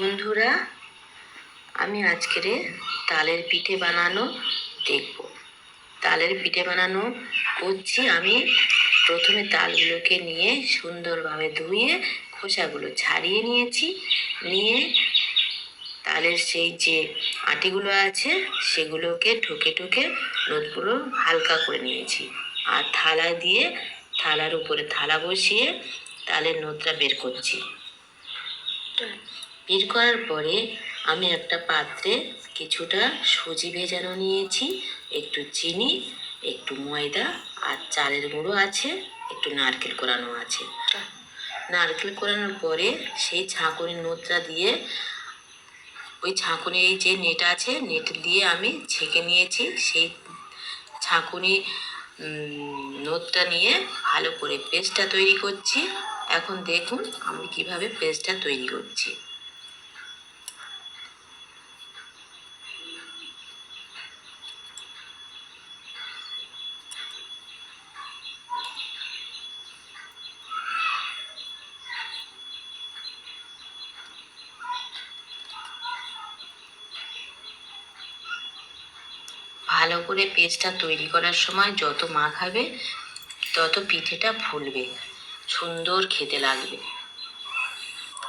বন্ধুরা, আমি আজকের তালের পিঠে বানানো দেখব। তালের পিঠে বানানো করছি আমি। প্রথমে তালগুলোকে নিয়ে সুন্দরভাবে ধুয়ে খোসাগুলো ছাড়িয়ে নিয়েছি। নিয়ে তালের সেই যে আটিগুলো আছে, সেগুলোকে ঠুকে ঠুকে রোদগুলো হালকা করে নিয়েছি। আর থালা দিয়ে থালার উপরে থালা বসিয়ে তালের নোদটা বের করছি। বের করার পরে আমি একটা পাত্রে কিছুটা সুজি ভেজানো নিয়েছি, একটু চিনি, একটু ময়দা আর চালের গুঁড়ো আছে, একটু নারকেল কোরানো আছে। নারকেল কোরানোর পরে সেই ছাঁকুনির নোদটা দিয়ে ওই ছাঁকুনির এই যে নেট আছে, নেট দিয়ে আমি ছেঁকে নিয়েছি। সেই ছাঁকুনি নোদটা নিয়ে ভালো করে পেস্টটা তৈরি করছি। এখন দেখুন আমি কীভাবে পেস্টটা তৈরি করছি। ভালো করে পেস্টটা তৈরি করার সময় যত মাখাবে, তত পিঠেটা ফুলবে। সুন্দর খেতে লাগবে।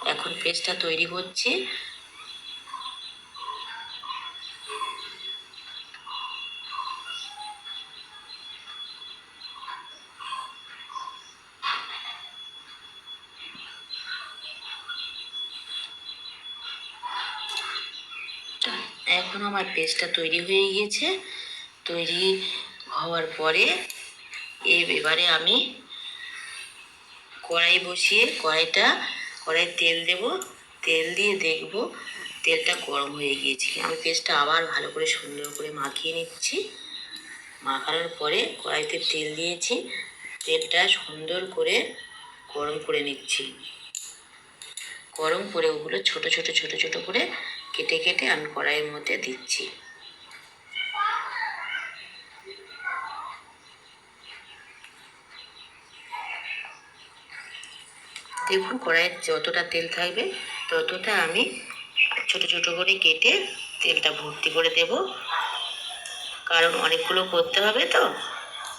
এখন পেস্টটা তৈরি করছি এখন আমার পেস্টটা তৈরি হয়ে গিয়েছে। তৈরি হওয়ার পরে এবারে আমি কড়াই বসিয়ে কড়াইটা কড়াই তেল দেব। তেল দিয়ে দেখব তেলটা গরম হয়ে গিয়েছে আমি পেস্টটা আবার ভালো করে সুন্দর করে মাখিয়ে নিচ্ছি। মাখানোর পরে কড়াইতে তেল দিয়েছি। তেলটা সুন্দর করে গরম করে নিচ্ছি। গরম করে ওগুলো ছোট ছোট ছোট ছোট করে কেটে কেটে আমি কড়াইয়ের মধ্যে দিচ্ছি। দেখুন কড়াইয়ের যতটা তেল থাকবে, ততটা আমি ছোট ছোট করে কেটে তেলটা ভর্তি করে দেব। কারণ অনেকগুলো করতে হবে তো,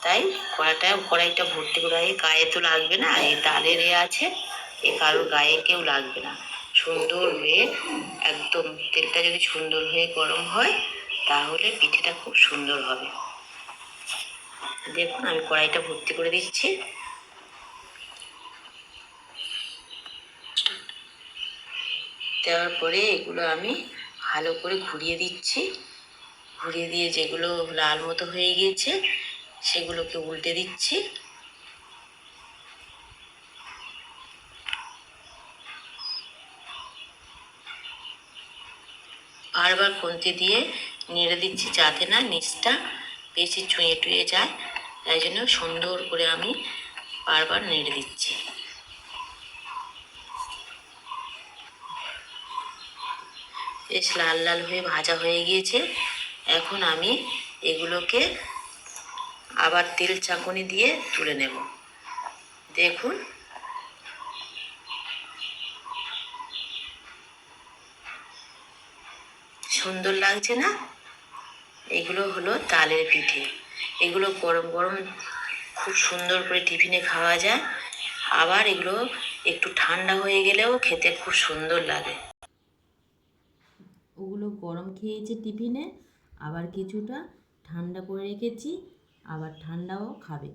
তাই কড়াটা কড়াইটা ভর্তি করে গায়ে তো লাগবে না, এই তালের এ আছে, এ কারোর গায়ে কেউ লাগবে না। সুন্দর হয়ে একদম তেলটা যদি সুন্দর হয়ে গরম হয়, তাহলে পিঠেটা খুব সুন্দর হবে। দেখুন, আমি কড়াইটা ভর্তি করে দিচ্ছি। দেওয়ার পরে এগুলো আমি ভালো করে ঘুরিয়ে দিচ্ছি। ঘুরিয়ে দিয়ে যেগুলো লাল মতো হয়ে গিয়েছে, সেগুলোকে উল্টে দিচ্ছি। বারবার খুন্তি দিয়ে নেড়ে দিচ্ছি যাতে না নিচটা বেশি ছুঁয়ে টুয়ে যায়। তাই জন্য সুন্দর করে আমি বারবার নেড়ে দিচ্ছি। বেশ লাল লাল হয়ে ভাজা হয়ে গিয়েছে। এখন আমি এগুলোকে আবার তেল চাকুনি দিয়ে তুলে নেব। দেখুন সুন্দর লাগছে না? এগুলো হলো তালের পিঠে। এগুলো গরম গরম খুব সুন্দর করে টিফিনে খাওয়া যায়। আবার এগুলো একটু ঠান্ডা হয়ে গেলেও খেতে খুব সুন্দর লাগে। ওগুলো গরম খেয়েছে টিফিনে, আবার কিছুটা ঠান্ডা করে রেখেছি, আবার ঠান্ডাও খাবে।